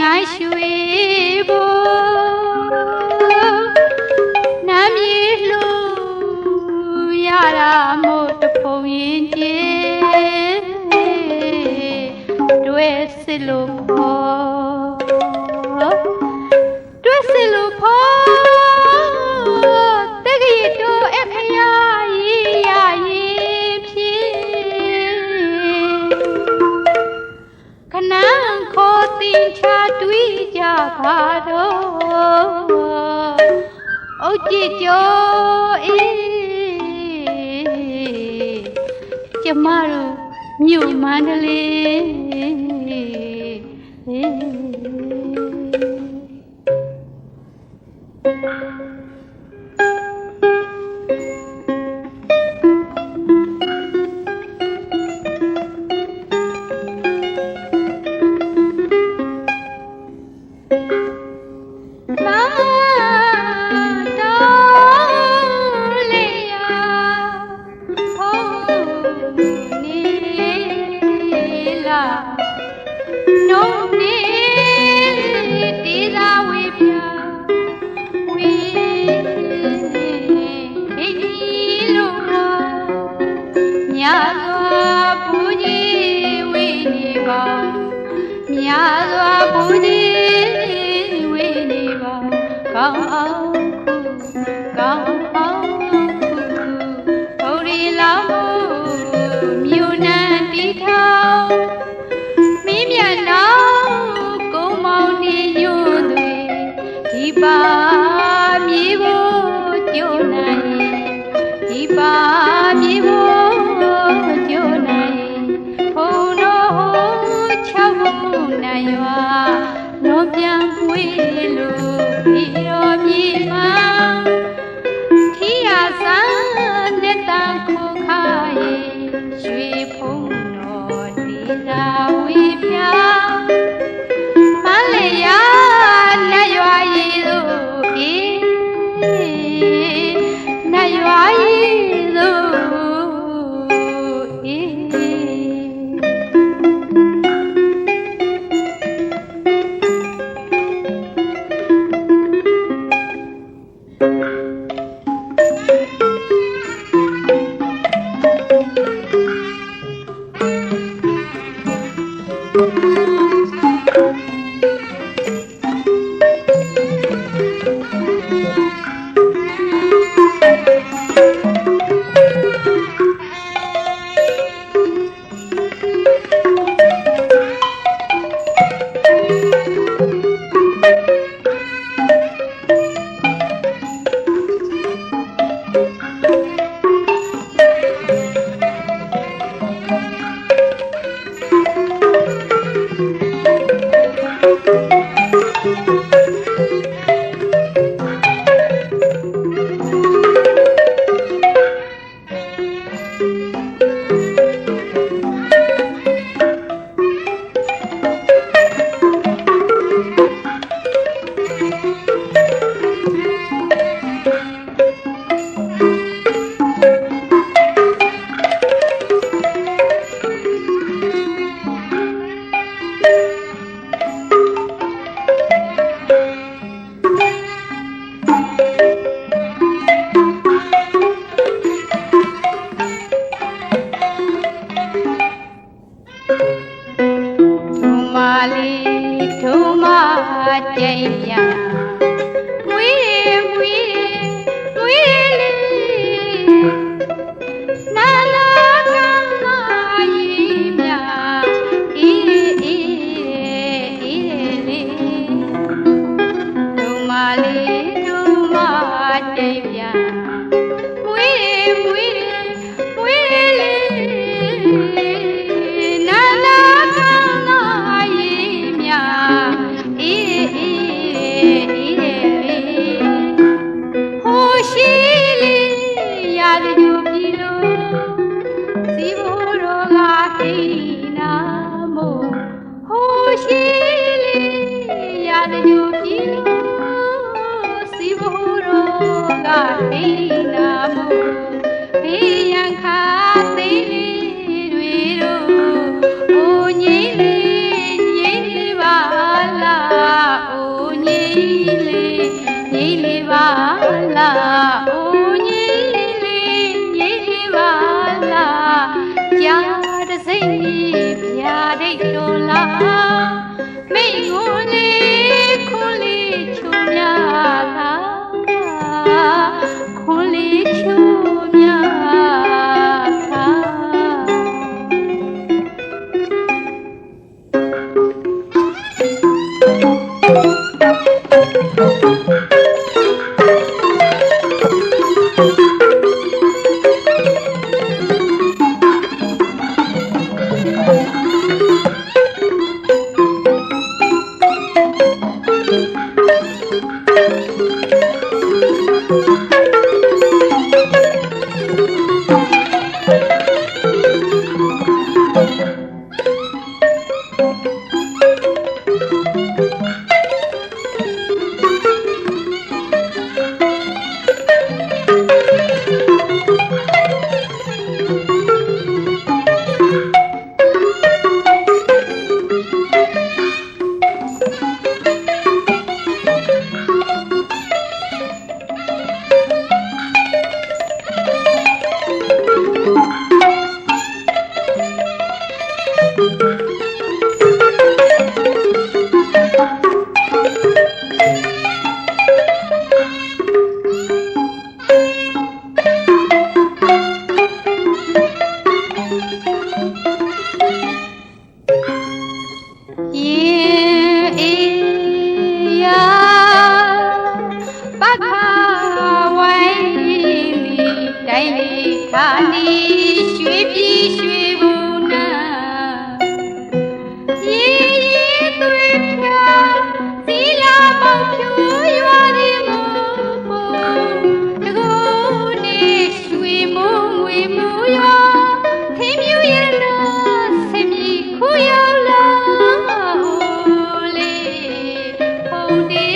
ငါရွှေဘူနာမည်လူရတာမို့တဖုံရင်ကျေတွေ့စစ်လို့ ခါတော်အုတ်ကြည်ကျော်အေးကျမတို့မြို့မန္တလေးအေး Thank you. မြေဘိုးကျိုးနိုင်ဖုံတော်ဟိုးချောင်းနိုင်ရွာလွန်ပြန်ပွေလို့ you. Hey, Yankai. पुटे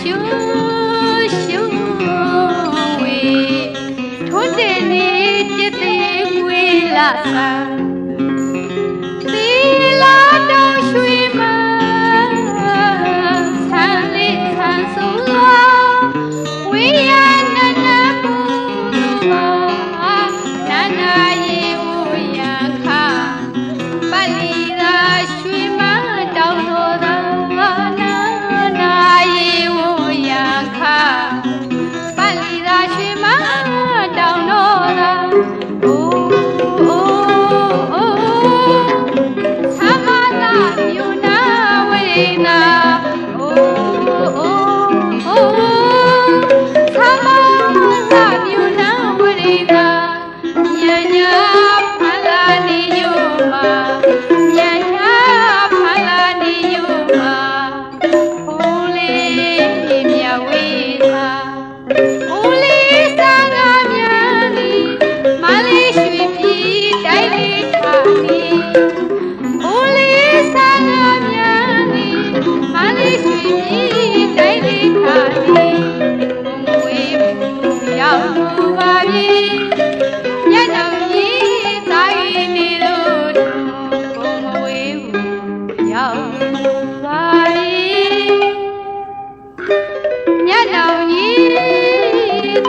ရှုရှုဝေထိုးတဲ့နေจิตေငွေလာသာ Oh.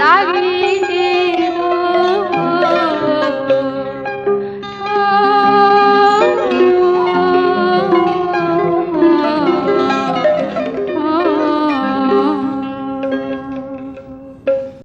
သာဂရီ